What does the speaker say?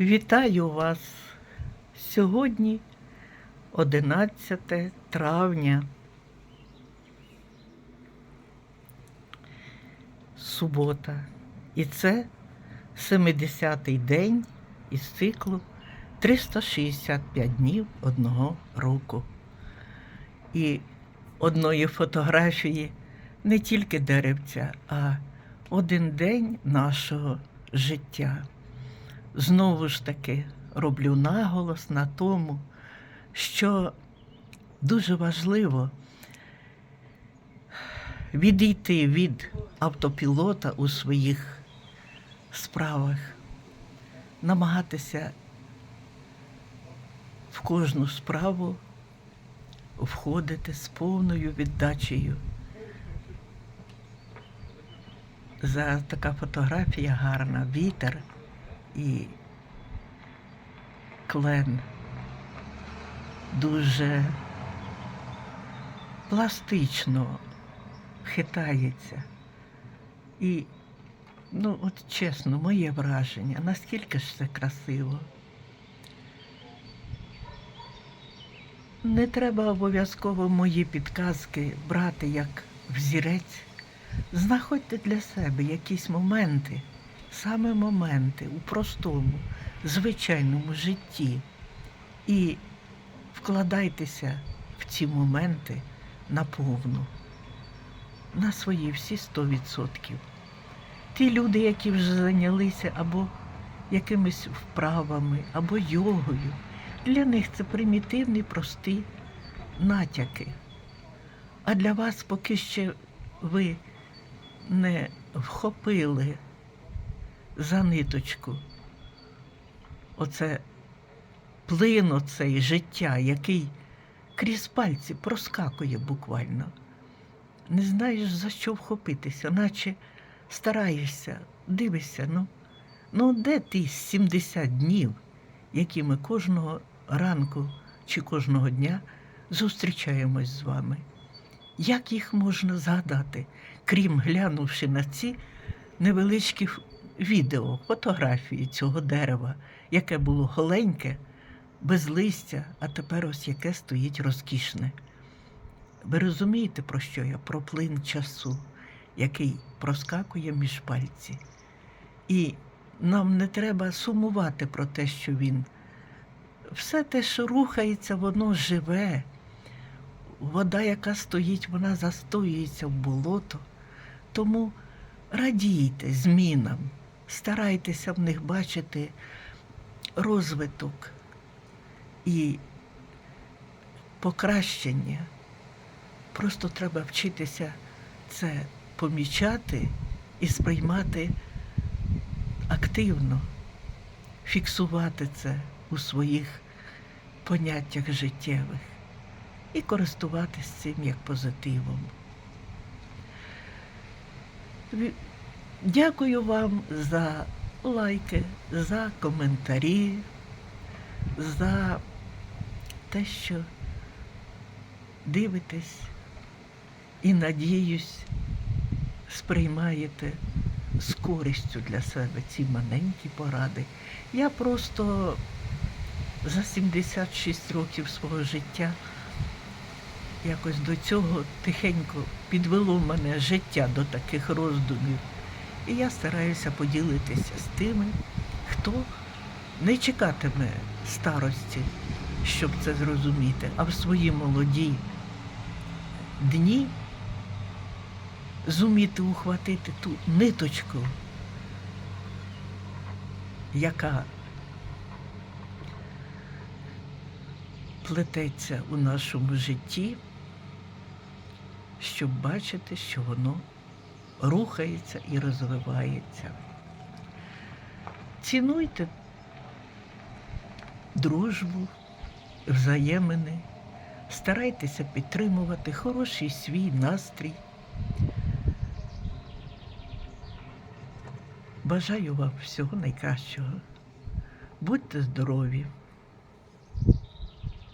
Вітаю вас сьогодні 11 травня. Субота. І це 70-й день із циклу 365 днів одного року. І одної фотографії не тільки деревця, а один день нашого життя. Знову ж таки роблю наголос на тому, що дуже важливо відійти від автопілота у своїх справах, намагатися в кожну справу входити з повною віддачею. За така фотографія гарна, вітер і клен дуже пластично хитається. І, ну, от чесно, моє враження, наскільки ж це красиво. Не треба обов'язково мої підказки брати як взірець. Знаходьте для себе якісь моменти, саме моменти у простому, звичайному житті. І вкладайтеся в ці моменти наповну, на свої всі 100%. Ті люди, які вже зайнялися або якимись вправами, або йогою, для них це примітивні, прості натяки. А для вас, поки ще ви не вхопили за ниточку оце плин оцей життя, який крізь пальці проскакує буквально. Не знаєш, за що вхопитися, наче стараєшся, дивишся, ну, ну де ті 70 днів, які ми кожного ранку чи кожного дня зустрічаємось з вами? Як їх можна згадати, крім глянувши на ці невеличкі відео, фотографії цього дерева, яке було голеньке, без листя, а тепер ось яке стоїть розкішне. Ви розумієте, про що я? Про плин часу, який проскакує між пальці. І нам не треба сумувати про те, що він. Все те, що рухається, воно живе. Вода, яка стоїть, вона застоюється в болото. Тому радійте змінам, старайтеся в них бачити розвиток і покращення. Просто треба вчитися це помічати і сприймати активно, фіксувати це у своїх поняттях життєвих і користуватись цим як позитивом. Дякую вам за лайки, за коментарі, за те, що дивитесь і, надіюсь, сприймаєте з користю для себе ці маленькі поради. Я просто за 76 років свого життя якось до цього тихенько підвело мене життя до таких роздумів. І я стараюся поділитися з тими, хто не чекатиме старості, щоб це зрозуміти, а в свої молоді дні зуміти ухватити ту ниточку, яка плететься у нашому житті, щоб бачити, що воно рухається і розвивається. Цінуйте дружбу, взаємини, старайтеся підтримувати хороший свій настрій. Бажаю вам всього найкращого. Будьте здорові!